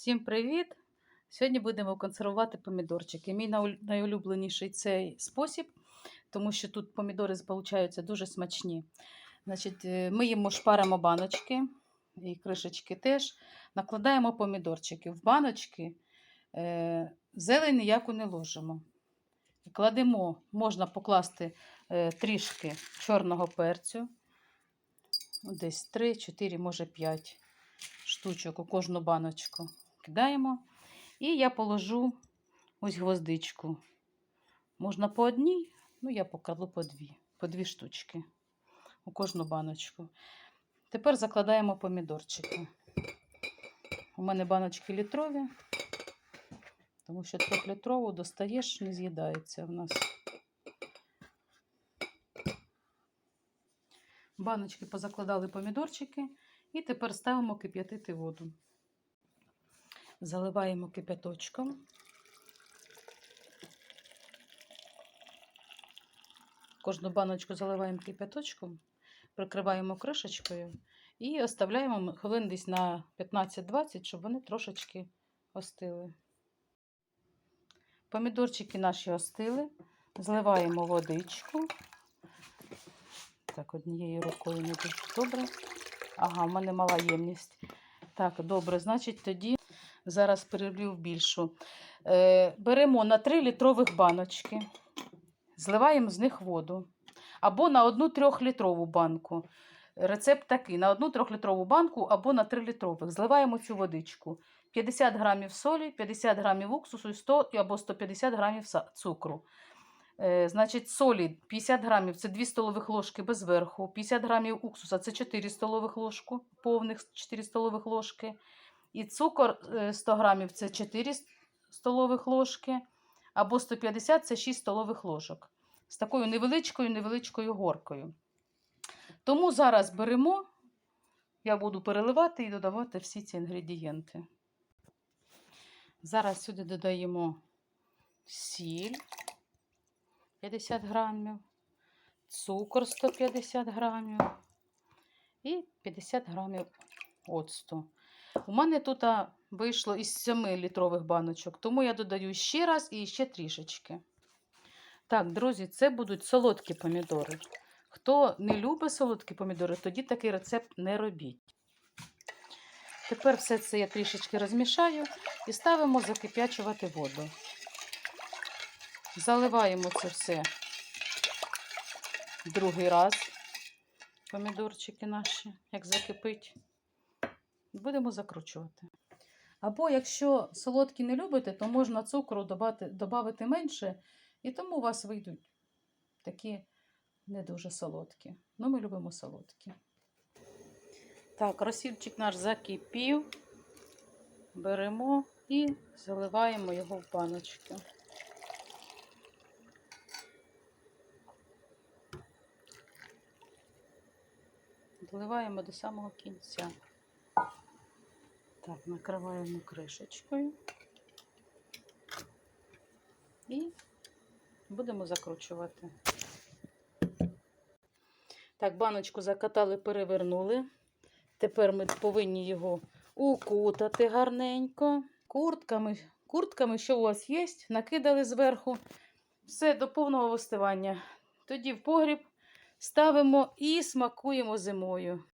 Всім привіт! Сьогодні будемо консервувати помідорчики. Мій найулюбленіший цей спосіб, тому що тут помідори получаються дуже смачні. Значить, е, ми їм шпаримо баночки і кришечки теж. Накладаємо помідорчики. В баночки е, зелень ніяку не ложимо. Кладемо, можна покласти е, трішки чорного перцю, ну, десь 3, 4, може 5 штучок у кожну баночку. Кидаємо. І я положу ось гвоздичку. Можна по одній, ну я покладу по дві, по дві штучки у кожну баночку. Тепер закладаємо помідорчики. У мене баночки літрові, тому що трьохлітрову достаєш, не з'їдається в нас. Баночки позакладали помідорчики і тепер ставимо кип'ятити воду. Заливаємо кипяточком. Кожну баночку заливаємо кипяточком, прикриваємо кришечкою і оставляємо хвилин десь на 15-20, щоб вони трошечки остили. Помідорчики наші остили, зливаємо водичку. Так, однією рукою не дуже добре. Ага, в мене мала ємність. Так, добре, значить, тоді зараз перелью в більшу. Е, беремо на 3 літрових баночки, зливаємо з них воду. Або на одну трьохлітрову банку. Рецепт такий: на одну трьохлітрову банку або на 3 літрових. Зливаємо цю водичку. 50 грамів солі, 50 грамів уксусу і 100 або 150 грамів цукру. Е, значить, солі 50 грамів це 2 столових ложки без верху, 50 грамів уксуса це 4 столових ложки, повних 4 столових ложки. І цукор е, 100 грамів це 4 столових ложки, або 150 це 6 столових ложок. З такою невеличкою невеличкою горкою. Тому зараз беремо, я буду переливати і додавати всі ці інгредієнти. Зараз сюди додаємо сіль 50 грамів, цукор 150 грамів і 50 грамів оцту. У мене тут вийшло із 7 літрових баночок, тому я додаю ще раз і ще трішечки. Так, друзі, це будуть солодкі помідори. Хто не любить солодкі помідори, тоді такий рецепт не робіть. Тепер все це я трішечки розмішаю і ставимо закип'ячувати воду. Заливаємо це все другий раз. Помідорчики наші, як закипить. Будемо закручувати. Або якщо солодкі не любите, то можна цукру додати менше, і тому у вас вийдуть такі не дуже солодкі. Ну, ми любимо солодкі. Так, розсільчик наш закипів. Беремо і заливаємо його в баночку. Доливаємо до самого кінця. Так, накриваємо кришечкою і будемо закручувати. Так, баночку закатали, перевернули. Тепер ми повинні його укутати гарненько. Куртками, куртками, що у вас є, накидали зверху. Все до повного вистивання. Тоді в погріб ставимо і смакуємо зимою.